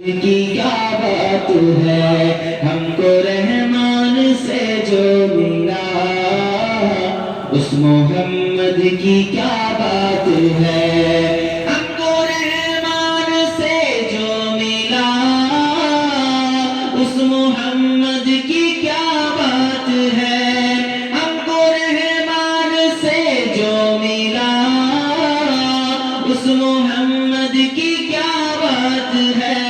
की क्या बात है? हमको रहमान से जो मिला उस मोहम्मद की क्या बात है? हमको रहमान से जो मिला उस मोहम्मद की क्या बात है? हमको रहमान से जो मिला उस मोहम्मद की क्या बात है?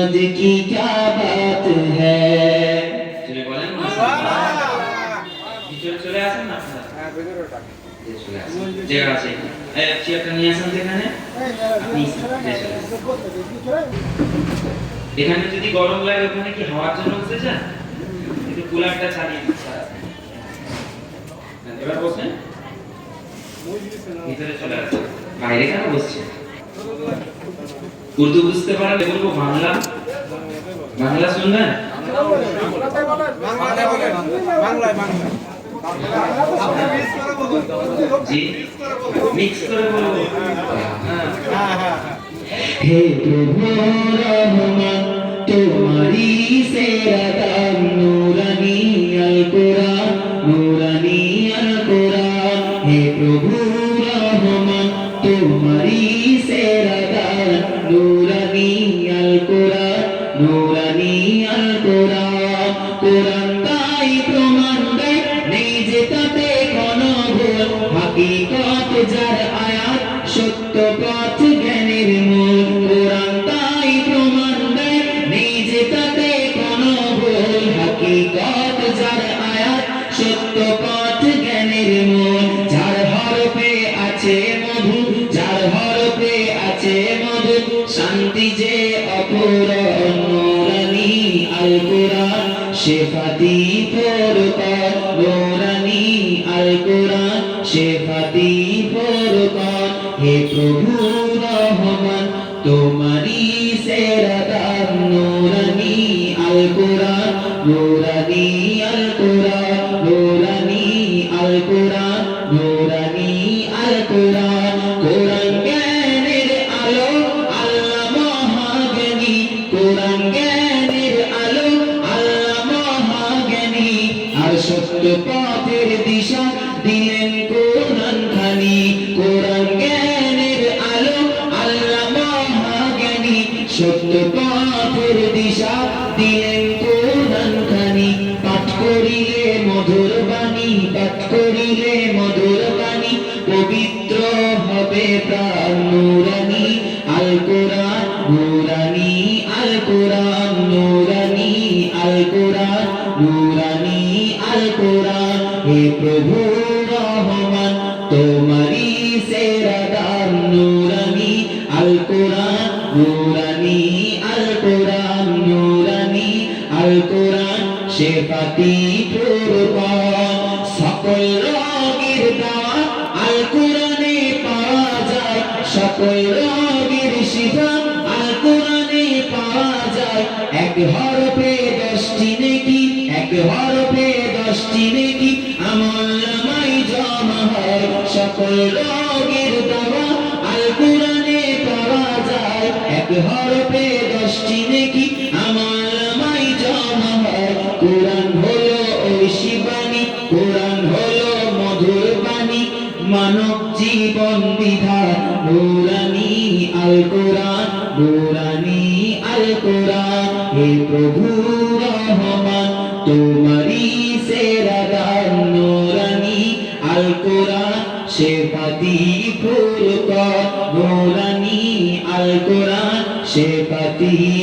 मोहम्मद की क्या बात है চলে বলেন ভিতরে চলে আসেন না আপনারা যে চলে আসেন জায়গা আছে এই চেয়ারটা নিয়ে আসেন তো এখানে আপনি যে চলে আসেন এখানে যদি গরম লাগে ওখানে কি হাওয়ার জন্য বসে যান একটু কুলারটা চালিয়ে দিন স্যার এবার বসেন ভিতরে চলে আসেন বাইরে কেন বসছেন উর্দু বুঝতে পারলে বলবো বাংলা বাংলা শুনবেন? মিক্স করে হ্যাঁ। হে প্রভু রহমান তোমারি সেরা নুরানি আল কোরআন কোরআন সত্য পথ জ্ঞানের তাই প্রমাণ দেয়। নেই যে তাতে কোনো সত্য পথ জ্ঞানের মূল যার আছে মধু, যার হরফে আছে মধু, শান্তি যে অপূরণ। আল কোরআন শেফাতি ফোরকান নুরানি আল কোরআন শেফাতি ফোরকান হে প্রভু রহমান তোমারি সেরা দান নুরানি আল কোরআন নুরানি আল কোরআন নুরানি আল কোরআন নুরানি আল জ্ঞানের আলো, আল্লাহ মহাজ্ঞানী, কোরআন দিলেন কোরআন খানি কোরআন জ্ঞানের আলো, আল্লাহ মহাজ্ঞানী, সত্য পথের দিশা দিলেন কোরআন খানি পাঠ করিলে মধুর বাণী, পাঠ করিলে মধুর বাণী, পবিত্র হবে প্রাণ নুরানি আল কোরআন নুরানি আল কোরআন নুরানি আল কোরআন নুরানি আল কোরআন হে প্রভু নুরানি আল কোরআন নুরানি আল কোরআন শেফাতি প্রকার সকল রোগের দাওয়া আল কোরআনে পাওয়া যায়। সকল রোগের শিফা আল কোরআনে পাওয়া যায়। এক হরফে দশটি নেকি, এক হরফে দশটি নেকি আমল নামাই জমা হয়। সকল রোগের দাওয়া কোরআন হলো ঐশী মানব জীবন বিধান নুরানি আল কোরআন নুরানি আল কোরআন। প্রভু রহমান তোমারি ফুরকান